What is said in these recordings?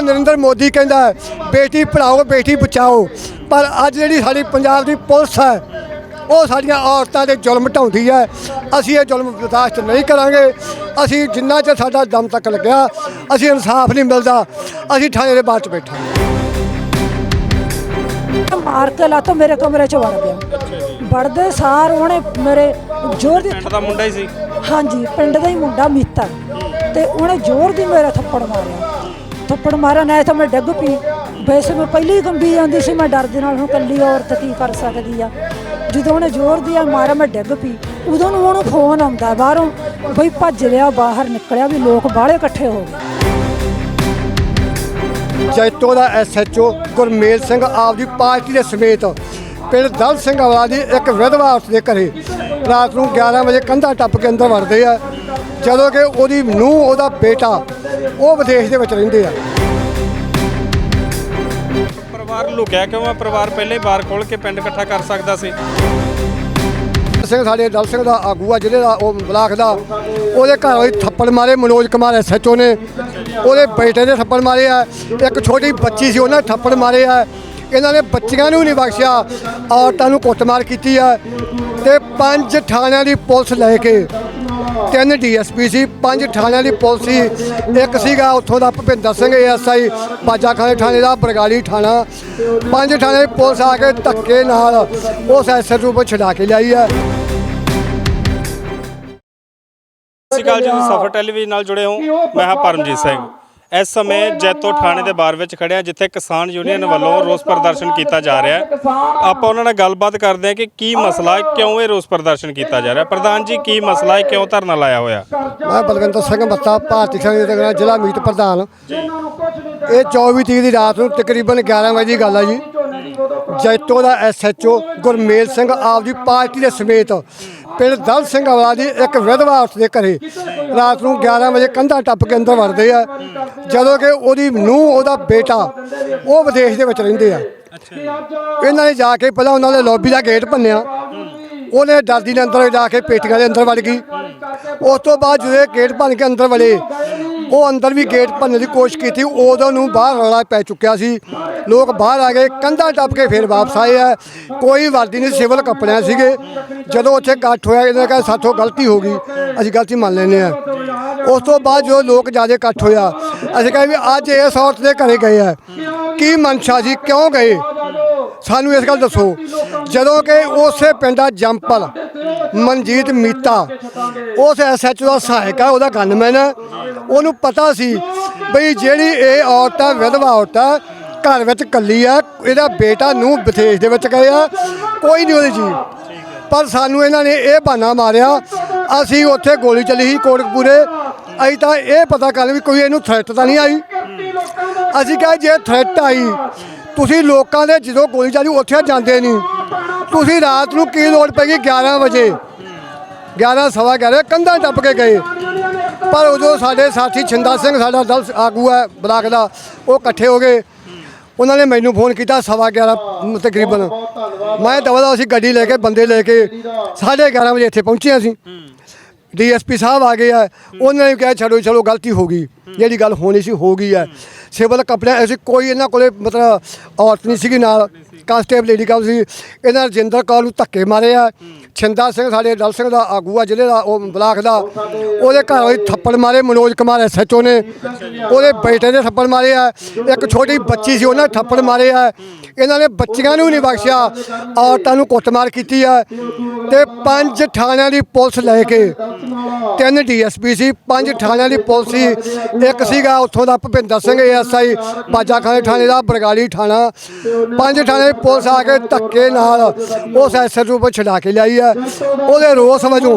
ਨਰਿੰਦਰ ਮੋਦੀ ਕਹਿੰਦਾ ਹੈ, ਬੇਟੀ ਪੜਾਓ ਬੇਟੀ ਬਚਾਓ। ਪਰ ਅੱਜ ਜਿਹੜੀ ਸਾਡੀ ਪੰਜਾਬ ਦੀ ਪੁਲਿਸ ਹੈ ਉਹ ਸਾਡੀਆਂ ਔਰਤਾਂ ਦੇ ਜ਼ੁਲਮ ਢਾਉਂਦੀ ਹੈ। ਅਸੀਂ ਇਹ ਜ਼ੁਲਮ ਬਰਦਾਸ਼ਤ ਨਹੀਂ ਕਰਾਂਗੇ। ਅਸੀਂ ਜਿੰਨਾ ਚਿਰ ਸਾਡਾ ਦਮ ਤੱਕ ਲੱਗਿਆ ਅਸੀਂ ਇਨਸਾਫ ਨਹੀਂ ਮਿਲਦਾ। ਅਸੀਂ ਥਾਣੇ ਦੇ ਬਾਹਰ 'ਚ ਬੈਠਾਂਗੇ। ਮਾਰ ਕੇ ਲਾਤੋਂ ਮੇਰੇ ਕਮਰੇ 'ਚ ਵੜ ਗਿਆ। ਵੜਦੇ ਸਾਰ ਉਹਨੇ ਮੇਰੇ ਜ਼ੋਰ ਦੀ ਪਿੰਡ ਦਾ ਮੁੰਡਾ ਹੀ ਸੀ। ਹਾਂਜੀ ਪਿੰਡ ਦਾ ਹੀ ਮੁੰਡਾ ਮੀਤਾ। ਤੇ ਉਹਨੇ ਜ਼ੋਰ ਦੀ ਮੇਰੇ ਥੱਪੜ ਮਾਰਿਆ। ਥੱਪੜ ਮਾਰਿਆ ਨਾ ਤਾਂ ਮੈਂ ਡਿੱਗ ਪਈ। ਵੈਸੇ ਮੈਂ ਪਹਿਲਾਂ ਹੀ ਕੰਬੀ ਸੀ, ਮੈਂ ਡਰ ਦੇ ਨਾਲ, ਹੁਣ ਕੱਲੀ ਔਰਤ ਕੀ ਕਰ ਸਕਦੀ ਆ? ਜਦੋਂ ਉਹਨੇ ਜ਼ੋਰ ਦੀ ਆ ਮੈਂ ਡਿੱਗ ਪਈ। ਉਦੋਂ ਨੂੰ ਉਹਨੂੰ ਫੋਨ ਆਉਂਦਾ ਬਾਹਰੋਂ, ਬਈ ਭੱਜ ਲਿਆ ਬਾਹਰ ਨਿਕਲਿਆ ਵੀ ਲੋਕ ਬਾਹਲੇ ਇਕੱਠੇ ਹੋ ਗਏ। ਜੈਤੋ ਦਾ ਐਸਐਚਓ ਗੁਰਮੇਲ ਸਿੰਘ ਆਪਦੀ ਪਾਰਟੀ ਦੇ ਸਮੇਤ ਪਿੰਡ ਦਲ ਸਿੰਘ ਵਾਲਾ ਦੀ ਇੱਕ ਵਿਧਵਾ ਔਰਤ ਦੇ ਘਰੇ ਰਾਤ ਨੂੰ 11 ਵਜੇ ਕੰਧਾ ਟੱਪ ਕੇ ਅੰਦਰ ਵੜਦੇ ਆ। ਜਦੋਂ ਕਿ ਉਹਦੀ ਨੂੰਹ, ਉਹਦਾ ਬੇਟਾ ਉਹ ਵਿਦੇਸ਼ ਦੇ ਵਿੱਚ ਰਹਿੰਦੇ ਆ। ਪਰਿਵਾਰ ਲੁਕਿਆ ਕਿਉਂ ਆ? ਪਰਿਵਾਰ ਪਹਿਲੇ ਬਾਰ ਖੋਲ ਕੇ ਪਿੰਡ ਇਕੱਠਾ ਕਰ ਸਕਦਾ ਸੀ। ਸਿੰਘ ਸਾਡੇ ਦਲ ਸਿੰਘ ਦਾ ਆਗੂ ਆ ਜ਼ਿਲ੍ਹੇ ਦਾ ਉਹ ਬਲਾਕ ਦਾ ਉਹਦੇ ਘਰ ਵਾਲੀ ਥੱਪੜ ਮਾਰੇ ਮਨੋਜ ਕੁਮਾਰ ਐਸਐਚਓ ਨੇ। ਉਹਦੇ ਬੇਟੇ ਨੇ ਥੱਪੜ ਮਾਰੇ ਆ। ਇੱਕ ਛੋਟੀ ਬੱਚੀ ਸੀ ਉਹਨਾਂ ਨੇ ਥੱਪੜ ਮਾਰੇ ਆ। ਇਹਨਾਂ ਨੇ ਬੱਚੀਆਂ ਨੂੰ ਨਹੀਂ ਬਖਸ਼ਿਆ। ਔਰਤਾਂ ਨੂੰ ਕੁੱਟਮਾਰ ਕੀਤੀ ਆ। ਤੇ ਪੰਜ ਥਾਣਿਆਂ ਦੀ ਪੁਲਿਸ ਲੈ ਕੇ ਤਿੰਨ ਡੀਐਸਪੀ ਸੀ, ਪੰਜ ਥਾਣਿਆਂ ਦੀ ਪੁਲਿਸ ਸੀ। ਇੱਕ ਸੀਗਾ ਉੱਥੋਂ ਦਾ ਭੁਪਿੰਦਰ ਸਿੰਘ ਏਐਸਆਈ ਬਾਜਾਖਾਨੇ ਥਾਣੇ ਦਾ ਬਰਗਾਲੀ ਥਾਣਾ। ਪੰਜ ਥਾਣੇ ਦੀ ਪੁਲਿਸ ਆ ਕੇ ਧੱਕੇ ਨਾਲ ਉਸ ਐਸਐਚਓ ਨੂੰ ਛਡਾ ਕੇ ਲਿਆਈ ਹੈ। ਸਤਿ ਸ਼੍ਰੀ ਅਕਾਲ ਜੀ ਸਫਰ ਟੈਲੀਵਿਜ਼ਨ ਨਾਲ ਜੁੜੇ ਹੋ। ਮੈਂ ਹਾਂ ਪਰਮਜੀਤ ਸਿੰਘ। ਇਸ ਸਮੇਂ ਜੈਤੋ ਥਾਣੇ ਦੇ ਬਾਰ ਵਿੱਚ ਖੜਿਆ ਜਿੱਥੇ ਕਿਸਾਨ ਯੂਨੀਅਨ ਵੱਲੋਂ ਰੋਸ ਪ੍ਰਦਰਸ਼ਨ ਕੀਤਾ ਜਾ ਰਿਹਾ ਹੈ। ਆਪਾਂ ਉਹਨਾਂ ਨਾਲ ਗੱਲਬਾਤ ਕਰਦੇ ਹਾਂ ਕਿ ਕੀ ਮਸਲਾ ਹੈ ਕਿਉਂ ਇਹ ਰੋਸ ਪ੍ਰਦਰਸ਼ਨ ਕੀਤਾ ਜਾ ਰਿਹਾ ਪ੍ਰਧਾਨ ਜੀ ਕੀ ਮਸਲਾ ਹੈ ਕਿਉਂ ਧਰਨਾ ਲਾਇਆ ਹੋਇਆ? ਮੈਂ ਬਲਵੰਤ ਸਿੰਘ ਬੱਤਾ ਭਾਰਤੀ ਯੂਨੀਅਨ ਦਾ ਜ਼ਿਲ੍ਹਾ ਮੀਤ ਪ੍ਰਧਾਨ। ਇਹ 24 ਤਰੀਕ ਦੀ ਰਾਤ ਨੂੰ ਤਕਰੀਬਨ 11 ਵਜੇ ਦੀ ਗੱਲ ਆ ਜੀ। ਜੈਤੋ ਦਾ ਐਸਐਚਓ ਗੁਰਮੇਲ ਸਿੰਘ ਆਪਦੀ ਪਾਰਟੀ ਦੇ ਸਮੇਤ ਪਿੰਡ ਦਲ ਸਿੰਘ ਵਾਲਾ ਦੀ ਇੱਕ ਵਿਧਵਾ ਔਰਤ ਦੇ ਘਰੇ। ਰਾਤ ਨੂੰ 11 ਵਜੇ ਕੰਧਾ ਟੱਪ ਕੇ ਅੰਦਰ ਵੜਦੇ ਆ। ਜਦੋਂ ਕਿ ਉਹਦੀ ਨੂੰਹ ਉਹਦਾ ਬੇਟਾ ਉਹ ਵਿਦੇਸ਼ ਦੇ ਵਿੱਚ ਰਹਿੰਦੇ ਆ। ਇਹਨਾਂ ਨੇ ਜਾ ਕੇ ਪਹਿਲਾਂ ਉਹਨਾਂ ਦੇ ਲੌਬੀ ਦਾ ਗੇਟ ਭੰਨਿਆ। ਉਹਨੇ ਡਰਦੀ ਨੇ ਅੰਦਰ ਜਾ ਕੇ ਪੇਟੀਆਂ ਦੇ ਅੰਦਰ ਵੜ ਗਈ। ਉਸ ਤੋਂ ਬਾਅਦ ਜਦੋਂ ਗੇਟ ਭੰਨ ਕੇ ਅੰਦਰ ਵੜੇ ਉਹ ਅੰਦਰ ਵੀ ਗੇਟ ਭੰਨਣ ਦੀ ਕੋਸ਼ਿਸ਼ ਕੀਤੀ। ਉਦੋਂ ਨੂੰ ਬਾਹਰ ਰੌਲਾ ਪੈ ਚੁੱਕਿਆ ਸੀ। ਲੋਕ ਬਾਹਰ ਆ ਗਏ ਕੰਧਾਂ ਟੱਪ ਕੇ ਫਿਰ ਵਾਪਸ ਆਏ ਆ। ਕੋਈ ਵਰਦੀ ਨਹੀਂ ਸਿਵਲ ਕੱਪੜਿਆਂ ਸੀਗੇ। ਜਦੋਂ ਉੱਥੇ ਇਕੱਠ ਹੋਇਆ ਇਹਨਾਂ ਕਹਿੰਦਾ ਸਾਥੋਂ ਗਲਤੀ ਹੋ ਗਈ। ਅਸੀਂ ਗਲਤੀ ਮੰਨ ਲੈਂਦੇ ਆ ਉਸ ਤੋਂ ਬਾਅਦ ਜਦੋਂ ਲੋਕ ਜ਼ਿਆਦਾ ਇਕੱਠ ਹੋਇਆ, ਅਸੀਂ ਕਹਿੰਦੇ ਵੀ ਅੱਜ ਇਸ ਔਰਤ ਦੇ ਘਰੇ ਗਏ ਆ। ਕੀ ਮਨਸ਼ਾ ਜੀ, ਕਿਉਂ ਗਏ? ਸਾਨੂੰ ਇਸ ਗੱਲ ਦੱਸੋ। ਜਦੋਂ ਕਿ ਉਸੇ ਪਿੰਡ ਪਿੰਡਾ ਜੰਪਲ, ਮਨਜੀਤ ਮੀਤਾ, ਉਸ ਐਸਐਚਓ ਦਾ ਸਹਾਇਕ ਆ, ਉਹਦਾ ਗਨਮੈਨ ਹੈ ਉਹਨੂੰ ਪਤਾ ਸੀ ਬਈ ਜਿਹੜੀ ਇਹ ਔਰਤ ਆ, ਵਿਧਵਾ ਔਰਤ ਆ, ਘਰ ਵਿੱਚ ਕੱਲੀ ਆ, ਇਹਦਾ ਬੇਟਾ ਨੂੰ ਵਿਦੇਸ਼ ਦੇ ਵਿੱਚ ਗਏ ਆ। ਕੋਈ ਨਹੀਂ ਉਹਦੀ ਜੀ। ਪਰ ਸਾਨੂੰ ਇਹਨਾਂ ਨੇ ਇਹ ਬਹਾਨਾ ਮਾਰਿਆ। ਅਸੀਂ ਉੱਥੇ ਗੋਲੀ ਚੱਲੀ ਸੀ ਕੋਟਕਪੂਰੇ। ਅਸੀਂ ਤਾਂ ਇਹ ਪਤਾ ਕਰ ਵੀ ਕੋਈ ਇਹਨੂੰ ਥ੍ਰੈਟ ਤਾਂ ਨਹੀਂ ਆਈ। ਅਸੀਂ ਕਿਹਾ ਜੇ ਥ੍ਰੈਟ ਆਈ, ਤੁਸੀਂ ਲੋਕਾਂ ਦੇ ਜਦੋਂ ਗੋਲੀ ਚੱਲੀ ਉੱਥੇ ਜਾਂਦੇ ਨਹੀਂ। ਤੁਸੀਂ ਰਾਤ ਨੂੰ ਕੀ ਲੋੜ ਪੈ ਗਈ? 11 ਵਜੇ। 11 ਸਵਾ 11 ਕੰਧਾਂ ਟੱਪ ਕੇ ਗਏ। ਪਰ ਉਦੋਂ ਸਾਡੇ ਸਾਥੀ ਛਿੰਦਾ ਸਿੰਘ, ਸਾਡਾ ਦਲ ਆਗੂ ਹੈ, ਬਲਾਕ ਦਾ, ਉਹ ਇਕੱਠੇ ਹੋ ਗਏ। ਉਹਨਾਂ ਨੇ ਮੈਨੂੰ ਫੋਨ ਕੀਤਾ ਸਵਾ 11 ਤਕਰੀਬਨ। ਮੈਂ ਦਵਾ ਅਸੀਂ ਗੱਡੀ ਲੈ ਕੇ, ਬੰਦੇ ਲੈ ਕੇ ਸਾਢੇ 11 ਵਜੇ ਇੱਥੇ ਪਹੁੰਚੇ ਅਸੀਂ। ਡੀਐਸਪੀ ਸਾਹਿਬ ਆ ਗਏ ਆ ਉਹਨਾਂ ਨੇ ਕਿਹਾ ਛੱਡੋ ਚਲੋ ਗਲਤੀ ਹੋ ਗਈ। ਜਿਹੜੀ ਗੱਲ ਹੋਣੀ ਸੀ ਹੋ ਗਈ ਹੈ। ਸਿਵਲ ਕੱਪੜਿਆਂ ਐਸੀ ਕੋਈ ਇਹਨਾਂ ਕੋਲੇ ਮਤਲਬ ਔਰਤ ਨਹੀਂ ਸੀਗੀ ਨਾਲ। ਕਾਂਸਟੇਬਲ ਲੇਡੀ ਕਾਲ ਸੀ, ਇਹਨਾਂ ਰਜਿੰਦਰ ਕੌਰ ਨੂੰ ਧੱਕੇ ਮਾਰੇ ਆ। ਛਿੰਦਾ ਸਿੰਘ ਸਾਡੇ ਦਲ ਸਿੰਘ ਦਾ ਆਗੂ ਆ ਜ਼ਿਲ੍ਹੇ ਦਾ, ਉਹ ਬਲਾਕ ਦਾ, ਉਹਦੇ ਘਰ ਵਾਲੀ ਥੱਪੜ ਮਾਰੇ, ਮਨੋਜ ਕੁਮਾਰ ਐਸਐਚਓ ਨੇ। ਉਹਦੇ ਬੇਟੇ ਨੇ ਥੱਪੜ ਮਾਰੇ ਆ। ਇੱਕ ਛੋਟੀ ਬੱਚੀ ਸੀ, ਉਹਨਾਂ ਨੇ ਥੱਪੜ ਮਾਰੇ ਆ। ਇਹਨਾਂ ਨੇ ਬੱਚੀਆਂ ਨੂੰ ਨਹੀਂ ਬਖਸ਼ਿਆ, ਔਰਤਾਂ ਨੂੰ ਕੁੱਟਮਾਰ ਕੀਤੀ ਆ। ਤੇ ਪੰਜ ਥਾਣਿਆਂ ਦੀ ਪੁਲਿਸ ਲੈ ਕੇ, ਤਿੰਨ ਡੀਐਸਪੀ ਸੀ, ਪੰਜ ਥਾਣਿਆਂ ਦੀ ਪੁਲਿਸ ਸੀ। ਇੱਕ ਸੀਗਾ ਉੱਥੋਂ ਦਾ ਭੁਪਿੰਦਰ ਸਿੰਘ ਏਐਸਆਈ ਬਾਜਾਖਾਨੇ ਥਾਣੇ ਦਾ ਬਰਗਾੜੀ ਥਾਣਾ। ਪੰਜ ਥਾਣੇ ਦੀ ਪੁਲਿਸ ਆ ਕੇ ਧੱਕੇ ਨਾਲ ਉਸ ਐਸਐਚਓ ਨੂੰ ਛਡਾ ਕੇ ਲਿਆਈ ਹੈ। ਉਹਦੇ ਰੋਸ ਵਜੋਂ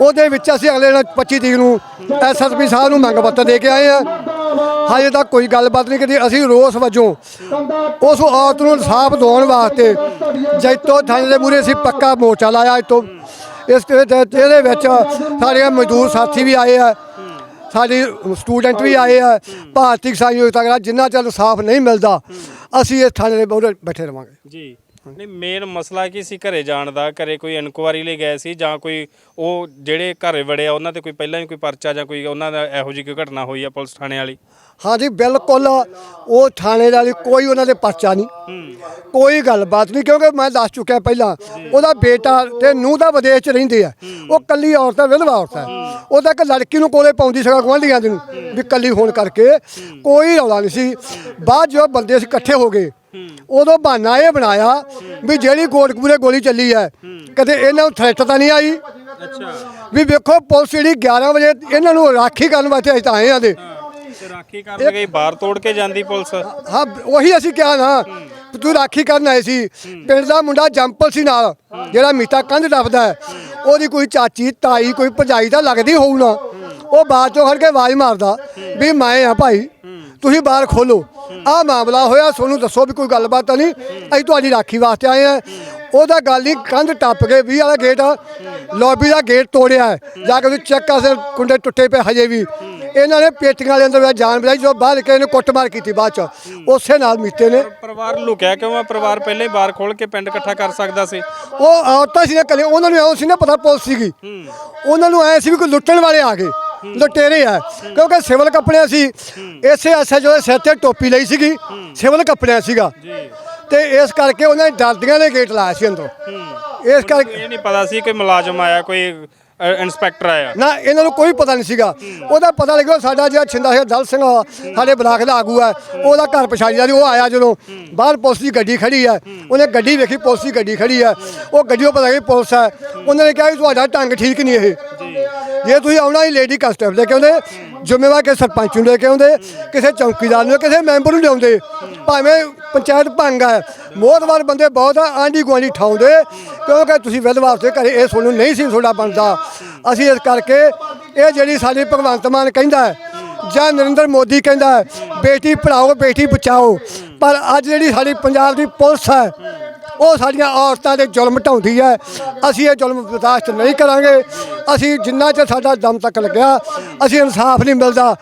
ਉਹਦੇ ਵਿੱਚ ਅਸੀਂ ਅਗਲੇ ਦਿਨ 25 ਤਰੀਕ ਨੂੰ ਐਸਐਸਪੀ ਸਾਹਿਬ ਨੂੰ ਮੰਗ ਪੱਤਰ ਦੇ ਕੇ ਆਏ ਆ ਹਜੇ ਤੱਕ ਕੋਈ ਗੱਲਬਾਤ ਨਹੀਂ ਕੀਤੀ। ਅਸੀਂ ਰੋਸ ਵਜੋਂ ਉਸ ਔਰਤ ਨੂੰ ਇਨਸਾਫ ਦਿਵਾਉਣ ਵਾਸਤੇ ਜੈਤੋ ਥਾਣੇ ਦੇ ਮੂਹਰੇ ਅਸੀਂ ਪੱਕਾ ਮੋਰਚਾ ਲਾਇਆ ਅੱਜ ਤੋਂ ਇਸ ਵਿੱਚ- ਇਹਦੇ ਵਿੱਚ ਸਾਡੇ ਮਜ਼ਦੂਰ ਸਾਥੀ ਵੀ ਆਏ ਆ, ਸਾਡੇ ਸਟੂਡੈਂਟ ਵੀ ਆਏ ਆ, ਭਾਰਤੀ ਕਿਸਾਨ ਯੋਜਨਾ ਦਾ ਜਿੰਨਾ ਚਿਰ ਇਨਸਾਫ ਨਹੀਂ ਮਿਲਦਾ ਅਸੀਂ ਇਸ ਥਾਣੇ ਦੇ ਮੂਹਰੇ ਬੈਠੇ ਰਵਾਂਗੇ। ਜੀ। ਨਹੀਂ ਮੇਨ ਮਸਲਾ ਕੀ ਸੀ ਘਰੇ ਜਾਣ ਦਾ? ਘਰੇ ਕੋਈ ਇਨਕੁਆਰੀ ਲਈ ਗਏ ਸੀ ਜਾਂ ਕੋਈ ਉਹ ਜਿਹੜੇ ਘਰੇ ਵੜੇ ਆ ਉਹਨਾਂ ਤੇ ਕੋਈ ਪਹਿਲਾਂ ਹੀ ਕੋਈ ਪਰਚਾ ਜਾਂ ਕੋਈ ਉਹਨਾਂ ਦਾ ਇਹੋ ਜਿਹੀ ਕੋਈ ਘਟਨਾ ਹੋਈ ਆ ਪੁਲਿਸ ਥਾਣੇ ਵਾਲੀ? ਹਾਂਜੀ ਬਿਲਕੁਲ ਉਹ ਥਾਣੇ ਵਾਲੀ ਕੋਈ ਉਹਨਾਂ ਦੇ ਪਰਚਾ ਨਹੀਂ। ਕੋਈ ਗੱਲਬਾਤ ਨਹੀਂ ਕਿਉਂਕਿ ਮੈਂ ਦੱਸ ਚੁੱਕਿਆ ਪਹਿਲਾਂ ਉਹਦਾ ਬੇਟਾ ਤੇ ਨੂੰਹ ਦਾ ਵਿਦੇਸ਼ 'ਚ ਰਹਿੰਦੇ ਆ। ਉਹ ਕੱਲੀ ਔਰਤ ਹੈ ਵਿਧਵਾ ਔਰਤ ਹੈ। ਉਹ ਤਾਂ ਇੱਕ ਲੜਕੀ ਨੂੰ ਕੋਲੇ ਪਾਉਂਦੀ ਸੀਗਾ ਗੁਆਂਢੀਆਂ ਦੇ ਨੂੰ ਵੀ ਕੱਲੀ ਹੋਣ ਕਰਕੇ। ਕੋਈ ਰੌਲਾ ਨਹੀਂ ਸੀ। ਬਾਅਦ ਜੋ ਬੰਦੇ ਅਸੀਂ ਇਕੱਠੇ ਹੋ ਗਏ। ਉਦੋਂ ਬਹਾਨਾ ਇਹ ਬਣਾਇਆ ਵੀ ਜਿਹੜੀ ਕੋਟਕਪੂਰੇ ਗੋਲੀ ਚੱਲੀ ਹੈ ਕਦੇ ਇਹਨਾਂ ਨੂੰ ਥ੍ਰੈਟ ਤਾਂ ਨਹੀਂ ਆਈ। ਵੀ ਵੇਖੋ ਪੁਲਿਸ ਜਿਹੜੀ 11 ਵਜੇ ਇਹਨਾਂ ਨੂੰ ਰਾਖੀ ਕਰਨ ਵਾਸਤੇ ਅਸੀਂ ਤਾਂ ਆਏ ਆ ਦੇ ਤੇ ਰਾਖੀ ਕਰਨ ਗਈ ਬਾਹਰ ਤੋੜ ਕੇ ਜਾਂਦੀ ਪੁਲਿਸ। ਹਾਂ ਉਹੀ ਅਸੀਂ ਕਿਹਾ ਨਾ ਤੂੰ ਰਾਖੀ ਕਰਨ ਆਏ ਸੀ। ਪਿੰਡ ਦਾ ਮੁੰਡਾ ਜੰਪਲ ਸੀ ਨਾਲ ਜਿਹੜਾ ਮੀਤਾ ਕੰਧ ਡੱਬਦਾ ਹੈ। ਉਹਦੀ ਕੋਈ ਚਾਚੀ ਤਾਈ ਕੋਈ ਭਜਾਈ ਤਾਂ ਲੱਗਦੀ ਹੋਊ ਨਾ। ਉਹ ਬਾਅਦ ਚੋਂ ਖੜ ਕੇ ਆਵਾਜ਼ ਮਾਰਦਾ ਵੀ ਮੈਂ ਆ ਭਾਈ। ਤੁਸੀਂ ਬਾਹਰ ਖੋਲੋ। ਆਹ ਮਾਮਲਾ ਹੋਇਆ ਸੋਨੂੰ ਦੱਸੋ ਵੀ ਕੋਈ ਗੱਲਬਾਤ ਤਾਂ ਨਹੀਂ? ਅਸੀਂ ਤੁਹਾਡੀ ਰਾਖੀ ਵਾਸਤੇ ਆਏ ਆ ਉਹਦਾ ਗੱਲ ਨਹੀਂ ਕੰਧ ਟੱਪ ਕੇ 20 ਵਾਲਾ ਗੇਟ ਲੌਬੀ ਦਾ ਗੇਟ ਤੋੜਿਆ ਹੈ। ਜਾ ਕੇ ਤੁਸੀਂ ਚੈੱਕ ਕਰ ਸਕਦੇ ਹੋ, ਕੁੰਡੇ ਟੁੱਟੇ ਪਏ ਹਜੇ ਵੀ। ਇਹਨਾਂ ਨੇ ਪੇਟੀਆਂ ਦੇ ਅੰਦਰ ਜਾਨ ਬਚਾਈ ਜੋ ਬਾਹਰ ਕੇ ਇਹਨੇ ਕੁੱਟਮਾਰ ਕੀਤੀ ਬਾਅਦ ਚ। ਉਸੇ ਨਾਲ ਮੀਤੇ ਨੇ। ਪਰਿਵਾਰ ਲੁਕਿਆ ਕਿਉਂ ਆ? ਪਰਿਵਾਰ ਪਹਿਲੇ ਹੀ ਬਾਹਰ ਖੋਲ ਕੇ ਪਿੰਡ ਇਕੱਠਾ ਕਰ ਸਕਦਾ ਸੀ। ਉਹ ਔਰਤਾਂ ਸੀ ਨਾ ਕੱਲੇ ਉਹਨਾਂ ਨੂੰ ਐਂ ਸੀ ਨਾ ਪਤਾ ਪੁਲਿਸ ਸੀਗੀ। ਉਹਨਾਂ ਨੂੰ ਐ ਸੀ ਵੀ ਕੋਈ ਲੁੱਟਣ ਵਾਲੇ ਆ ਗਏ। ਲੁਟੇਰੇ ਆ। ਕਿਉਂਕਿ ਸਿਵਲ ਕੱਪੜਿਆਂ ਸੀ। ਇਸੇ ਐਸਐਚਓ ਦੇ ਸਿਰ ਤੇ ਟੋਪੀ ਲਈ ਸੀਗੀ। ਸਿਵਲ ਕੱਪੜਿਆਂ ਸੀਗਾ। ਤੇ ਇਸ ਕਰਕੇ ਉਹਨਾਂ ਨੇ ਡਰਦੀਆਂ ਨੇ ਗੇਟ ਲਾਇਆ ਸੀ ਅੰਦਰੋਂ। ਇਸ ਕਰਕੇ ਇਹ ਨਹੀਂ ਪਤਾ ਸੀ ਕਿ ਮੁਲਾਜ਼ਮ ਆਇਆ ਕੋਈ ਅ, ਇੰਸਪੈਕਟਰ ਆਇਆ। ਨਾ ਇਹਨਾਂ ਨੂੰ ਕੋਈ ਪਤਾ ਨਹੀਂ ਸੀਗਾ। ਉਹਦਾ ਪਤਾ ਲੱਗਿਆ ਸਾਡਾ ਜਿਹੜਾ ਛਿੰਦਾ ਹੈ ਦਲ ਸਿੰਘ ਸਾਡੇ ਬਲਾਕ ਦਾ ਆਗੂ ਹੈ ਉਹਦਾ ਘਰ ਪਛਾੜੀ ਦਾ ਸੀ, ਉਹ ਆਇਆ ਜਦੋਂ। ਬਾਹਰ ਪੁਲਿਸ ਦੀ ਗੱਡੀ ਖੜੀ ਹੈ ਉਹਨੇ ਗੱਡੀ ਵੇਖੀ ਪੁਲਿਸ ਦੀ ਗੱਡੀ ਖੜੀ ਹੈ ਉਹ ਗੱਡੀਓ ਪਤਾ ਲੱਗੀ ਪੁਲਿਸ ਹੈ ਉਹਨਾਂ ਨੇ ਕਿਹਾ ਤੁਹਾਡਾ ਢੰਗ ਠੀਕ ਨਹੀਂ ਇਹ। ਜੇ ਤੁਸੀਂ ਆਉਣਾ ਹੀ ਲੇਡੀ ਕਸਟਮ ਲੈ ਕੇ ਆਉਂਦੇ ਜ਼ਿੰਮੇਵਾਰ ਕੇ ਸਰਪੰਚ ਨੂੰ ਲੈ ਕੇ ਆਉਂਦੇ ਕਿਸੇ ਚੌਕੀਦਾਰ ਨੂੰ, ਕਿਸੇ ਮੈਂਬਰ ਨੂੰ ਲਿਆਉਂਦੇ? ਭਾਵੇਂ ਪੰਚਾਇਤ ਭੰਗ ਹੈ। ਮੋਹਤਵਾਰ ਬੰਦੇ ਬਹੁਤ ਆ ਆਂਢੀ ਗੁਆਂਢੀ ਠਾਉਂਦੇ, ਕਿਉਂਕਿ ਤੁਸੀਂ ਵਿਧਵਾ ਤੇ ਘਰੇ, ਇਹ ਤੁਹਾਨੂੰ ਨਹੀਂ ਸੀ ਤੁਹਾਡਾ ਬਣਦਾ। ਅਸੀਂ ਇਸ ਕਰਕੇ ਇਹ ਜਿਹੜੀ ਸਾਡੀ ਭਗਵੰਤ ਮਾਨ ਕਹਿੰਦਾ ਹੈ, ਜਾਂ ਨਰਿੰਦਰ ਮੋਦੀ ਕਹਿੰਦਾ ਬੇਟੀ ਪੜਾਓ ਬੇਟੀ ਬਚਾਓ। ਪਰ ਅੱਜ ਜਿਹੜੀ ਸਾਡੀ ਪੰਜਾਬ ਦੀ ਪੁਲਿਸ ਹੈ ਉਹ ਸਾਡੀਆਂ ਔਰਤਾਂ ਦੇ ਜ਼ੁਲਮ ਢਾਉਂਦੀ ਹੈ। ਅਸੀਂ ਇਹ ਜ਼ੁਲਮ ਬਰਦਾਸ਼ਤ ਨਹੀਂ ਕਰਾਂਗੇ। ਅਸੀਂ ਜਿੰਨਾ ਚਿਰ ਸਾਡਾ ਦਮ ਤੱਕ ਲੱਗਿਆ ਅਸੀਂ ਇਨਸਾਫ ਨਹੀਂ ਮਿਲਦਾ।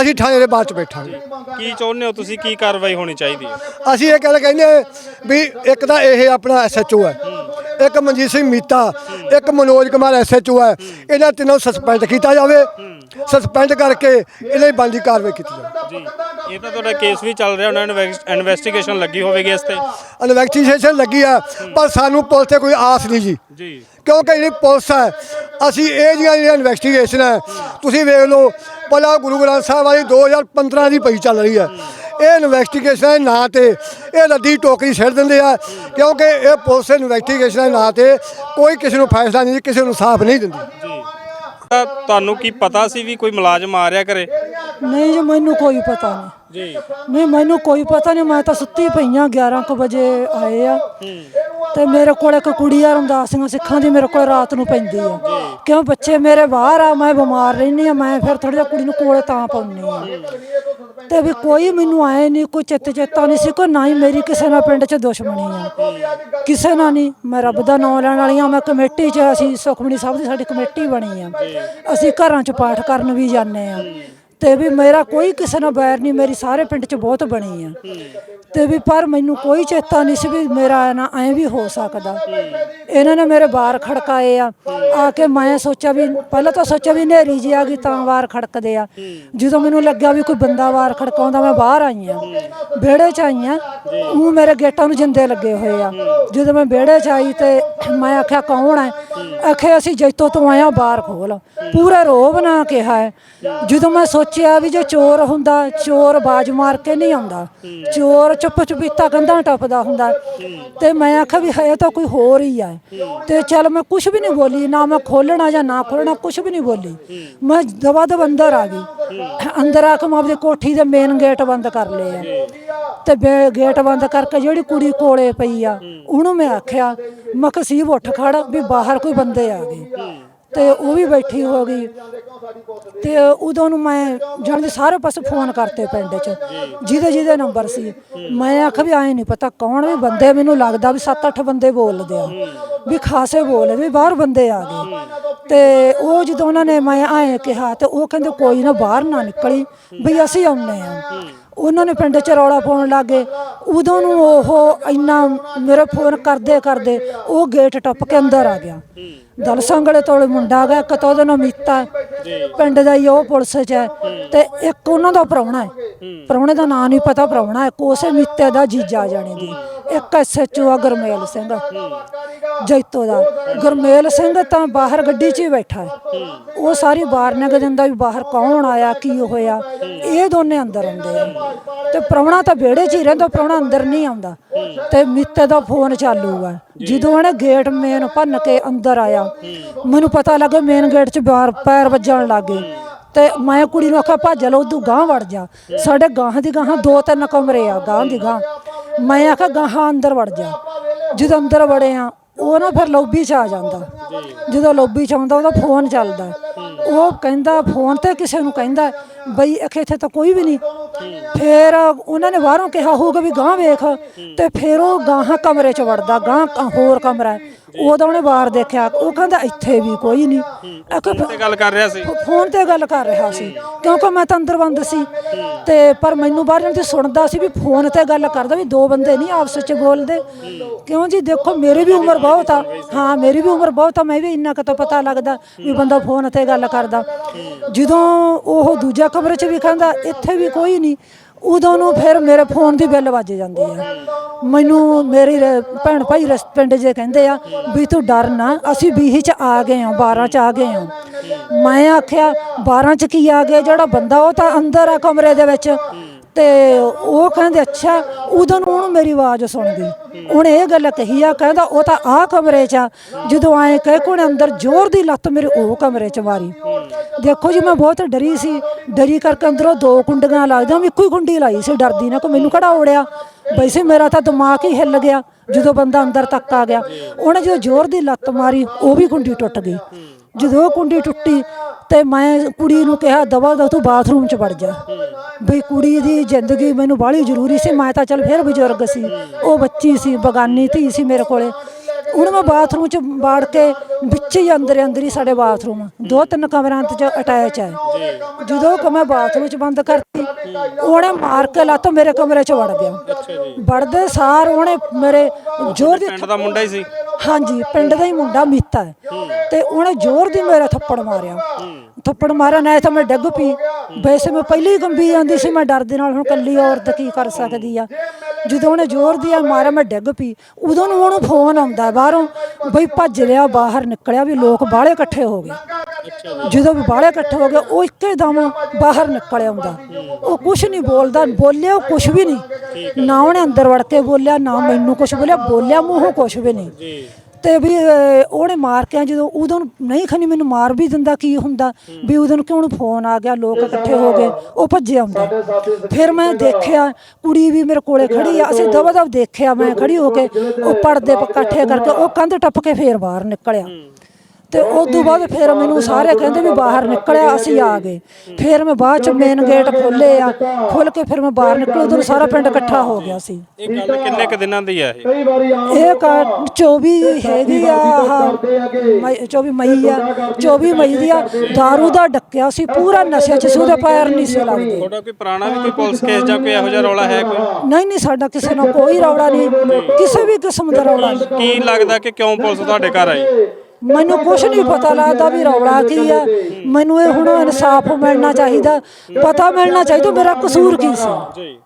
ਅਸੀਂ ਥਾਣੇ ਦੇ ਬਾਹਰ ਚ ਬੈਠਾਂਗੇ। ਕੀ ਚਾਹੁੰਦੇ ਹੋ ਤੁਸੀਂ? ਕੀ ਕਾਰਵਾਈ ਹੋਣੀ ਚਾਹੀਦੀ ਹੈ? ਅਸੀਂ ਇਹ ਗੱਲ ਕਹਿੰਦੇ ਵੀ ਇੱਕ ਤਾਂ ਇਹ ਆਪਣਾ ਐਸਐਚਓ ਹੈ। ਇੱਕ ਮਨਜੀਤ ਸਿੰਘ ਮੀਤਾ ਇੱਕ ਮਨੋਜ ਕੁਮਾਰ ਐਸਐਚਓ ਹੈ। ਇਹਨਾਂ ਤਿੰਨੋਂ ਸਸਪੈਂਡ ਕੀਤਾ ਜਾਵੇ। ਸਸਪੈਂਡ ਕਰਕੇ ਇਹਨਾਂ ਦੀ ਬਣਦੀ ਕਾਰਵਾਈ ਕੀਤੀ ਜਾਵੇ। ਜੀ। ਇਹ ਤਾਂ ਤੁਹਾਡਾ ਕੇਸ ਵੀ ਚੱਲ ਰਿਹਾ ਉਹਨਾਂ ਨੂੰ ਇਨਵੈਸਟੀਗੇਸ਼ਨ ਲੱਗੀ ਹੋਵੇਗੀ ਇਸ ਤੇ। ਇਨਵੈਸਟੀਗੇਸ਼ਨ ਲੱਗੀ ਆ ਪਰ ਸਾਨੂੰ ਪੁਲਿਸ ਤੇ ਕੋਈ ਆਸ ਨਹੀਂ ਜੀ। ਜੀ। ਕਿਉਂਕਿ ਜਿਹੜੀ ਪੁਲਿਸ ਹੈ ਅਸੀਂ ਇਹ ਜਿਹੜੀਆਂ ਜਿਹੜੀਆਂ ਇਨਵੈਸਟੀਗੇਸ਼ਨ ਹੈ ਤੁਸੀਂ ਵੇਖ ਲਓ ਪਹਿਲਾਂ ਗੁਰੂ ਗ੍ਰੰਥ ਸਾਹਿਬ ਵਾਲੀ 2015 ਦੀ ਪਈ ਚੱਲ ਰਹੀ ਹੈ। ਇਹ ਇਨਵੈਸਟੀਗੇਸ਼ਨ ਦੇ ਨਾਂ ਤੇ ਇਹ ਲੱਦੀ ਟੋਕਰੀ ਛੱਡ ਦਿੰਦੇ ਆ ਕਿਉਂਕਿ ਇਹ ਪੁਲਿਸ ਇਨਵੈਸਟੀਗੇਸ਼ਨ ਦੇ ਨਾਂ ਤੇ ਕੋਈ ਕਿਸੇ ਨੂੰ ਫੈਸਲਾ ਨਹੀਂ ਕਿਸੇ ਨੂੰ ਇਨਸਾਫ ਨਹੀਂ ਦਿੰਦੀ। ਜੀ। ਤਾਂ ਤੁਹਾਨੂੰ ਕੀ ਪਤਾ ਸੀ ਵੀ ਕੋਈ ਮੁਲਾਜ਼ਮ ਆ ਰਿਹਾ ਘਰੇ? ਨਹੀਂ ਜੀ ਮੈਨੂੰ ਕੋਈ ਪਤਾ ਨਹੀਂ। ਜੀ। ਨਹੀਂ ਮੈਨੂੰ ਕੋਈ ਪਤਾ ਨਹੀਂ ਮੈਂ ਤਾਂ ਸੁੱਤੀ ਪਈਆਂ 11 ਕੁ ਵਜੇ ਆਏ ਆ। ਤੇ ਮੇਰੇ ਕੋਲ ਇੱਕ ਕੁੜੀ ਆ ਰਮਦਾਸੀਆਂ ਸਿੱਖਾਂ ਦੀ ਮੇਰੇ ਕੋਲ ਰਾਤ ਨੂੰ ਪੈਂਦੀ ਆ। ਕਿਉਂ ਬੱਚੇ ਮੇਰੇ ਬਾਹਰ ਆ ਮੈਂ ਬਿਮਾਰ ਰਹਿੰਦੀ ਆ ਮੈਂ ਫਿਰ ਥੋੜੀ ਜਿਹਾ ਕੁੜੀ ਨੂੰ ਕੋਲੇ ਤਾਂ ਪਾਉਣੀ ਆ। ਤੇ ਵੀ ਕੋਈ ਮੈਨੂੰ ਆਏ ਨਹੀਂ ਕੋਈ ਚਿੱਤ ਚੇਤਾ ਨਹੀਂ ਸੀ ਕੋਈ ਨਾ ਹੀ ਮੇਰੀ ਕਿਸੇ ਨਾਲ ਪਿੰਡ 'ਚ ਦੁਸ਼ਮਣੀ ਆ। ਕਿਸੇ ਨਾਲ ਨਹੀਂ ਮੈਂ ਰੱਬ ਦਾ ਨਾਮ ਲੈਣ ਵਾਲੀ ਆ ਮੈਂ ਕਮੇਟੀ 'ਚ ਅਸੀਂ ਸੁਖਮਣੀ ਸਾਹਿਬ ਦੀ ਸਾਡੀ ਕਮੇਟੀ ਬਣੀ ਆ। ਅਸੀਂ ਘਰਾਂ 'ਚ ਪਾਠ ਕਰਨ ਵੀ ਜਾਂਦੇ ਆ। ਤੇ ਵੀ ਮੇਰਾ ਕੋਈ ਕਿਸੇ ਨਾਲ ਬੈਰ ਨਹੀਂ, ਮੇਰੀ ਸਾਰੇ ਪਿੰਡ 'ਚ ਬਹੁਤ ਬਣੀ ਆ। ਤੇ ਵੀ ਪਰ ਮੈਨੂੰ ਕੋਈ ਚੇਤਾ ਨਹੀਂ ਸੀ ਵੀ ਮੇਰਾ ਨਾ ਐ ਵੀ ਹੋ ਸਕਦਾ। ਇਹਨਾਂ ਨੇ ਮੇਰੇ ਬਾਰ ਖੜਕਾਏ ਆ। ਆ ਕੇ ਮੈਂ ਸੋਚਿਆ ਵੀ, ਪਹਿਲਾਂ ਤਾਂ ਸੋਚਿਆ ਵੀ ਨੇਰੀ ਜੀ ਆ ਗਈ ਤਾਂ ਵਾਰ ਖੜਕਦੇ ਆ। ਜਦੋਂ ਮੈਨੂੰ ਲੱਗਿਆ ਵੀ ਕੋਈ ਬੰਦਾ ਵਾਰ ਖੜਕਾਉਂਦਾ, ਮੈਂ ਬਾਹਰ ਆਈ ਆ। ਵਿਹੜੇ 'ਚ ਆਈ ਆ। ਉਹ ਮੇਰੇ ਗੇਟਾਂ ਨੂੰ ਜਿੰਦੇ ਲੱਗੇ ਹੋਏ ਆ। ਜਦੋਂ ਮੈਂ ਵਿਹੜੇ 'ਚ ਆਈ ਤੇ ਮੈਂ ਆਖਿਆ, ਕੌਣ ਹੈ ਆਖੇ ਅਸੀਂ ਜੈਤੋ ਤੋਂ ਆਇਆ ਬਾਹਰ ਖੋਲ। ਪੂਰਾ ਰੋਬ ਨਾ ਕਿਹਾ ਹੈ। ਜਦੋਂ ਮੈਂ ਸੋਚ ਸੋਚਿਆ ਵੀ ਜੇ ਚੋਰ ਹੁੰਦਾ, ਚੋਰ ਬਾਜ ਮਾਰ ਕੇ ਨਹੀਂ ਆਉਂਦਾ। ਚੋਰ ਚੁੱਪ ਚੁਪੀਤਾ ਕੰਧਾਂ ਟੱਪਦਾ ਹੁੰਦਾ। ਤੇ ਮੈਂ ਆਖਿਆ ਵੀ ਹੈ ਤਾਂ ਕੋਈ ਹੋਰ ਹੀ ਆ। ਤੇ ਚੱਲ ਮੈਂ ਕੁਝ ਵੀ ਨਹੀਂ ਬੋਲੀ, ਨਾ ਮੈਂ ਖੋਲਣਾ ਜਾਂ ਨਾ ਖੋਲਣਾ ਕੁਝ ਵੀ ਨਹੀਂ ਬੋਲੀ। ਮੈਂ ਦਵਾ ਦਵ ਅੰਦਰ ਆ ਗਈ। ਅੰਦਰ ਆ ਕੇ ਮੈਂ ਆਪਣੀ ਕੋਠੀ ਦੇ ਮੇਨ ਗੇਟ ਬੰਦ ਕਰ ਲਏ ਤੇ ਗੇਟ ਬੰਦ ਕਰਕੇ ਜਿਹੜੀ ਕੁੜੀ ਕੋਲੇ ਪਈ ਆ, ਉਹਨੂੰ ਮੈਂ ਆਖਿਆ, ਮੈਂ ਕਿਹਾ ਸੀਬ ਉੱਠ ਖੜ, ਵੀ ਬਾਹਰ ਕੋਈ ਬੰਦੇ ਆ ਗਏ। ਤੇ ਉਹ ਵੀ ਬੈਠੀ ਹੋ ਗਈ। ਤੇ ਉਦੋਂ ਨੂੰ ਮੈਂ ਜਾਣ ਜਾਣਦੇ ਸਾਰੇ ਪਾਸੇ ਫੋਨ ਕਰਤੇ ਪਿੰਡ 'ਚ। ਜਿਹਦੇ ਜਿਹਦੇ ਨੰਬਰ ਸੀ। ਮੈਂ ਆਖਿਆ ਵੀ ਆਏ ਨਹੀਂ ਪਤਾ ਕੌਣ ਵੀ ਬੰਦੇ, ਮੈਨੂੰ ਲੱਗਦਾ ਵੀ 7-8 ਬੰਦੇ ਬੋਲਦੇ ਆ। ਵੀ ਖਾਸੇ ਬੋਲਦੇ, ਵੀ ਬਾਹਰ ਬੰਦੇ ਆ ਗਏ। ਤੇ ਉਹ ਜਦੋਂ ਉਹਨਾਂ ਨੇ ਮੈਂ ਆਏ ਕਿਹਾ ਤੇ ਉਹ ਕਹਿੰਦੇ ਕੋਈ ਨਾ ਬਾਹਰ ਨਾ ਨਿਕਲੀ ਵੀ ਅਸੀਂ ਆਉਨੇ ਆ। ਉਹਨਾਂ ਨੇ ਪਿੰਡ 'ਚ ਰੌਲਾ ਪਾਉਣ ਲੱਗੇ ਉਦੋਂ ਨੂੰ ਉਹ ਇੰਨਾ ਮੇਰੇ ਫੋਨ ਕਰਦੇ ਕਰਦੇ ਉਹ ਗੇਟ ਟੱਪ ਕੇ ਅੰਦਰ ਆ ਗਿਆ। ਦਲ ਸੰਗਲੇ ਤੋਲੇ ਮੁੰਡਾ ਗਿਆ ਇੱਕ ਤਾਂ ਉਹਦਾ ਨਾਮ ਮੀਤਾ। ਪਿੰਡ ਦਾ ਹੀ ਉਹ ਪੁਲਿਸ 'ਚ ਹੈ। ਤੇ ਇੱਕ ਉਹਨਾਂ ਦਾ ਪ੍ਰਾਹੁਣਾ ਹੈ। ਪ੍ਰਾਹੁਣੇ ਦਾ ਨਾਂ ਨਹੀਂ ਪਤਾ ਪ੍ਰਾਹੁਣਾ ਹੈ। ਕੋਸੇ ਮੀਤੇ ਦਾ ਜੀਜਾ ਜਾਣੇ ਦੀ। ਇੱਕ ਐਸਐਚਓ ਆ ਗੁਰਮੇਲ ਸਿੰਘ। ਜੈਤੋ ਦਾ ਗੁਰਮੇਲ ਸਿੰਘ ਤਾਂ ਬਾਹਰ ਗੱਡੀ 'ਚ ਹੀ ਬੈਠਾ ਹੈ। ਉਹ ਸਾਰੀ ਵਾਰਨਿੰਗ ਦਿੰਦਾ ਵੀ ਬਾਹਰ ਕੌਣ ਆਇਆ, ਕੀ ਹੋਇਆ। ਇਹ ਦੋਨੇ ਅੰਦਰ ਆਉਂਦੇ ਆ। ਤੇ ਪ੍ਰਾਹੁਣਾ ਤਾਂ ਵਿਹੜੇ 'ਚ ਹੀ ਰਹਿੰਦਾ, ਪ੍ਰਾਹੁਣਾ ਅੰਦਰ ਨਹੀਂ ਆਉਂਦਾ। ਤੇ ਮਿੱਤੇ ਦਾ ਫੋਨ ਚਾਲੂ ਆ ਜਦੋਂ ਇਹਨੇ ਗੇਟ ਮੇਨ ਭੰਨ ਕੇ ਅੰਦਰ ਆਇਆ, ਮੈਨੂੰ ਪਤਾ ਲੱਗਾ ਮੇਨ ਗੇਟ 'ਚ ਬਾਹਰ ਪੈਰ ਵੱਜਣ ਲੱਗੇ ਤੇ ਮੈਂ ਕੁੜੀ ਨੂੰ ਆਖਿਆ, ਭੱਜ ਲਓ ਉਦੋਂ ਗਾਂ ਵੜ ਜਾ। ਸਾਡੇ ਗਾਂ ਦੀ ਗਾਂ ਦੋ ਤਿੰਨ ਕਮਰੇ ਆ ਗਾਂ ਦੀ ਗਾਂ ਮੈਂ ਆਖਿਆ ਗਾਂ ਅੰਦਰ ਵੜ ਜਾ। ਜਦੋਂ ਅੰਦਰ ਵੜੇ ਆ ਉਹ ਨਾ ਫਿਰ ਲੌਬੀ 'ਚ ਆ ਜਾਂਦਾ। ਜਦੋਂ ਲੌਬੀ 'ਚ ਆਉਂਦਾ ਉਹਦਾ ਫੋਨ ਚੱਲਦਾ। ਉਹ ਕਹਿੰਦਾ ਫੋਨ ਤੇ ਕਿਸੇ ਨੂੰ ਕਹਿੰਦਾ ਬਈ ਅਖੇ ਇੱਥੇ ਤਾਂ ਕੋਈ ਵੀ ਨਹੀਂ। ਫਿਰ ਉਹਨਾਂ ਨੇ ਬਾਹਰੋਂ ਕਿਹਾ ਹੋਊਗਾ ਵੀ ਗਾਂ ਵੇਖ। ਤੇ ਫਿਰ ਉਹ ਗਾਹਾਂ ਕਮਰੇ 'ਚ ਵੜਦਾ ਗਾਂ ਕ- ਹੋਰ ਕਮਰਾ ਹੈ। ਉਦੋਂ ਉਹਨੇ ਬਾਹਰ ਦੇਖਿਆ। ਉਹ ਕਹਿੰਦਾ ਇੱਥੇ ਵੀ ਕੋਈ ਨਹੀਂ। ਆਖੇ ਤੇ ਗੱਲ ਕਰ ਰਿਹਾ ਸੀ। ਫੋ- ਫੋਨ ਤੇ ਗੱਲ ਕਰ ਰਿਹਾ ਸੀ। ਕਿਉਂਕਿ ਮੈਂ ਤਾਂ ਅੰਦਰ ਬੰਦ ਸੀ। ਤੇ ਪਰ ਮੈਨੂੰ ਬਾਹਰ ਤੇ ਸੁਣਦਾ ਸੀ ਵੀ ਫੋਨ ਤੇ ਗੱਲ ਕਰਦਾ ਵੀ ਦੋ ਬੰਦੇ ਨਹੀਂ ਆਪਸ ਵਿੱਚ ਬੋਲਦੇ। ਕਿਉਂ ਜੀ? ਦੇਖੋ ਮੇਰੀ ਵੀ ਉਮਰ ਬਹੁਤ ਆ। ਹਾਂ, ਮੇਰੀ ਵੀ ਉਮਰ ਬਹੁਤ ਆ, ਮੈਂ ਵੀ ਇੰਨਾ ਕੁ ਪਤਾ ਲੱਗਦਾ ਵੀ ਬੰਦਾ ਫੋਨ ਤੇ ਗੱਲ ਕਰਦਾ। ਜਦੋਂ ਉਹ ਦੂਜਾ ਕਮਰੇ 'ਚ ਵੀ ਕਹਿੰਦਾ ਇੱਥੇ ਵੀ ਕੋਈ ਨਹੀਂ। ਉਦੋਂ ਨੂੰ ਫਿਰ ਮੇਰੇ ਫੋਨ ਦੀ ਬਿੱਲ ਵੱਜ ਜਾਂਦੀ ਆ। ਮੈਨੂੰ ਮੇਰੀ ਰ- ਭੈਣ ਭਾਈ ਰਸ, ਪਿੰਡ ਜੇ ਕਹਿੰਦੇ ਆ ਵੀ ਤੂੰ ਡਰ ਨਾ, ਅਸੀਂ 20 ਚ ਆ ਗਏ ਹਾਂ 12 ਚ ਆ ਗਏ ਹਾਂ। ਮੈਂ ਆਖਿਆ 12 ਚ ਕੀ ਆ ਗਏ ਜਿਹੜਾ ਬੰਦਾ ਉਹ ਤਾਂ ਅੰਦਰ ਆ ਕਮਰੇ ਦੇ ਵਿੱਚ। ਤੇ ਉਹ ਕਹਿੰਦੇ, ਅੱਛਾ, ਉਦੋਂ ਨੂੰ ਮੇਰੀ ਆਵਾਜ਼ ਸੁਣ ਗਈ ਉਹਨੇ ਇਹ ਗੱਲ ਕਹੀ ਆ ਕਹਿੰਦਾ, ਉਹ ਤਾਂ ਆ ਕਮਰੇ 'ਚ ਆ। ਜਦੋਂ ਆਏ ਕਹੇ ਕੋਣੇ ਅੰਦਰ ਜ਼ੋਰ ਦੀ ਲੱਤ ਮੇਰੇ ਉਹ ਕਮਰੇ 'ਚ ਮਾਰੀ। ਦੇਖੋ ਜੀ, ਮੈਂ ਬਹੁਤ ਡਰੀ ਸੀ। ਡਰੀ ਕਰਕੇ ਅੰਦਰੋਂ ਦੋ ਕੁੰਡੀਆਂ ਲੱਗਦੀਆਂ ਮੈਂ ਇੱਕੋ ਹੀ ਕੁੰਡੀ ਲਾਈ ਸੀ, ਡਰਦੀ ਨਾ ਕਿ ਮੈਨੂੰ ਕਿਹੜਾ ਉੜਿਆ ਵੈਸੇ ਮੇਰਾ ਤਾਂ ਦਿਮਾਗ ਹੀ ਹਿੱਲ ਗਿਆ, ਜਦੋਂ ਬੰਦਾ ਅੰਦਰ ਤੱਕ ਆ ਗਿਆ। ਉਹਨੇ ਜਦੋਂ ਜ਼ੋਰ ਦੀ ਲੱਤ ਮਾਰੀ, ਉਹ ਵੀ ਕੁੰਡੀ ਟੁੱਟ ਗਈ। ਜਦੋਂ ਕੁੰਡੀ ਟੁੱਟੀ ਤੇ ਮੈਂ ਕੁੜੀ ਨੂੰ ਕਿਹਾ ਦਵਾ ਦਾ ਤੂੰ ਬਾਥਰੂਮ ਚ ਵੜ ਜਾ। ਬਈ ਕੁੜੀ ਦੀ ਜ਼ਿੰਦਗੀ ਮੈਨੂੰ ਬਾਹਲੀ ਜ਼ਰੂਰੀ ਸੀ ਮੈਂ ਤਾਂ ਚੱਲ ਫਿਰ ਬਜ਼ੁਰਗ ਸੀ। ਉਹ ਬੱਚੀ ਸੀ ਬਗਾਨੀ ਧੀ ਸੀ ਮੇਰੇ ਕੋਲੇ। ਹੁਣ ਮੈਂ ਬਾਥਰੂਮ ਚ ਵਾੜ ਕੇ ਵਿੱਚ ਹੀ ਅੰਦਰ ਅੰਦਰ ਹੀ ਸਾਡੇ ਬਾਥਰੂਮ ਦੋ ਤਿੰਨ ਕਮਰਿਆਂ ਚ ਅਟੈਚ ਹੈ ਜਦੋਂ ਕਿ ਮੈਂ ਬਾਥਰੂਮ ਚ ਬੰਦ ਕਰਤੀ ਉਹਨੇ ਮਾਰ ਕੇ ਲੱਤ ਮੇਰੇ ਕਮਰੇ ਚ ਵੜ ਗਿਆ। ਵੜਦੇ ਸਾਰ ਉਹਨੇ ਮੇਰੇ ਜ਼ੋਰ ਦੀ ਪਿੰਡ ਦਾ ਮੁੰਡਾ ਹੀ ਸੀ। ਹਾਂਜੀ ਪਿੰਡ ਦਾ ਹੀ ਮੁੰਡਾ ਮੀਤਾ ਹੈ। ਤੇ ਉਹਨੇ ਜ਼ੋਰ ਦੀ ਮੇਰੇ ਥੱਪੜ ਮਾਰਿਆ। ਥੱਪੜ ਮਾਰਿਆ ਨਾ ਤਾਂ ਮੈਂ ਡਿੱਗ ਪਈ। ਵੈਸੇ ਮੈਂ ਪਹਿਲਾਂ ਹੀ ਗੰਭੀ ਜਾਂਦੀ ਸੀ ਮੈਂ ਡਰ ਦੇ ਨਾਲ ਹੁਣ ਕੱਲੀ ਔਰਤ ਕੀ ਕਰ ਸਕਦੀ ਆ। ਜਦੋਂ ਉਹਨੇ ਜ਼ੋਰ ਦੀ ਆ ਮਾਰਿਆ ਮੈਂ ਡਿੱਗ ਪਈ। ਉਦੋਂ ਨੂੰ ਉਹਨੂੰ ਫੋਨ ਆਉਂਦਾ ਬਾਹਰੋਂ ਬਈ ਭੱਜ ਲਿਆ ਬਾਹਰ ਨਿਕਲਿਆ ਵੀ ਲੋਕ ਬਾਹਲੇ ਇਕੱਠੇ ਹੋ ਗਏ। ਜਦੋਂ ਵੀ ਬਾਹਲੇ ਇਕੱਠੇ ਹੋ ਗਏ ਉਹ ਇੱਕੇ ਦਮ ਬਾਹਰ ਨਿਕਲ ਆਉਂਦਾ। ਉਹ ਕੁਝ ਨਹੀਂ ਬੋਲਦਾ ਬੋਲਿਆ ਕੁਝ ਵੀ ਨਹੀਂ। ਨਾ ਉਹਨੇ ਅੰਦਰ ਵੜ ਕੇ ਬੋਲਿਆ ਨਾ ਮੈਨੂੰ ਕੁਝ ਬੋਲਿਆ ਬੋਲਿਆ ਮੂੰਹੋਂ ਕੁਝ ਵੀ ਨਹੀਂ। ਤੇ ਵੀ ਉਹਨੇ ਮਾਰ ਕੇ ਜਦੋਂ ਉਦੋਂ ਨਹੀਂ ਖਣੀ ਮੈਨੂੰ ਮਾਰ ਵੀ ਦਿੰਦਾ ਕੀ ਹੁੰਦਾ ਵੀ ਉਦੋਂ ਕਿਉਂ ਉਹਨੂੰ ਫੋਨ ਆ ਗਿਆ ਲੋਕ ਇਕੱਠੇ ਹੋ ਗਏ ਉਹ ਭੱਜੇ ਆਉਂਦਾ। ਫਿਰ ਮੈਂ ਦੇਖਿਆ ਕੁੜੀ ਵੀ ਮੇਰੇ ਕੋਲੇ ਖੜੀ ਆ ਅਸੀਂ ਦਵਾ ਦਵ ਦੇਖਿਆ ਮੈਂ ਖੜੀ ਹੋ ਕੇ ਉਹ ਪਰਦੇ ਇਕੱਠੇ ਕਰਕੇ ਉਹ ਕੰਧ ਟੱਪ ਕੇ ਫੇਰ ਬਾਹਰ ਨਿਕਲਿਆ। ਤੇ ਉਸ ਤੋਂ ਬਾਅਦ ਫਿਰ ਮੈਨੂੰ ਸਾਰੇ ਕਹਿੰਦੇ ਵੀ ਬਾਹਰ ਨਿਕਲਿਆ ਅਸੀਂ ਆ ਗਏ। ਫਿਰ ਮੈਂ ਬਾਅਦ ਚ ਮੇਨ ਗੇਟ ਖੋਲੇ ਆ ਖੋਲ ਕੇ ਫਿਰ ਮੈਂ ਬਾਹਰ ਨਿਕਲ ਉਦੋਂ ਸਾਰਾ ਪਿੰਡ ਇਕੱਠਾ ਹੋ ਗਿਆ ਸੀ। ਇਹ ਗੱਲ ਕਿੰਨੇ ਕ ਦਿਨਾਂ ਦੀ ਆ ਇਹ? ਇਹ ਕਾ 24 ਹੈਗੀ ਆ ਆਹ ਮਈ 24 ਮਈ ਆ 24 ਮਈ ਦੀ ਆ दारू ਦਾ ਡੱਕਿਆ ਸੀ ਪੂਰਾ ਨਸ਼ੇ ਚ ਸੀ ਉਹਦੇ ਪੈਰ ਨਹੀਂ ਸੀ ਲੱਗਦੇ। ਤੁਹਾਡਾ ਕੋਈ ਪੁਰਾਣਾ ਵੀ ਕੋਈ ਪੁਲਿਸ ਕੇਸ ਜਾਂ ਕੋਈ ਇਹੋ ਜਿਹਾ ਰੌਲਾ ਹੈ ਕੋਈ? ਨਹੀਂ ਨਹੀਂ ਸਾਡਾ ਕਿਸੇ ਨਾਲ ਕੋਈ ਰੌਲਾ ਨਹੀਂ ਕਿਸੇ ਵੀ ਕਿਸਮ ਦਾ ਰੌਲਾ ਨਹੀਂ। ਕੀ ਲੱਗਦਾ ਕਿ ਕਿਉਂ ਪੁਲਿਸ ਤੁਹਾਡੇ ਘਰ ਆਈ? ਮੈਨੂੰ ਕੁਝ ਨਹੀਂ ਪਤਾ ਲੱਗਦਾ ਵੀ ਰੌਲਾ ਕੀ ਆ। ਮੈਨੂੰ ਇਹ ਹੁਣ ਇਨਸਾਫ ਮਿਲਣਾ ਚਾਹੀਦਾ। ਪਤਾ ਮਿਲਣਾ ਚਾਹੀਦਾ ਮੇਰਾ ਕਸੂਰ ਕੀ ਸੀ।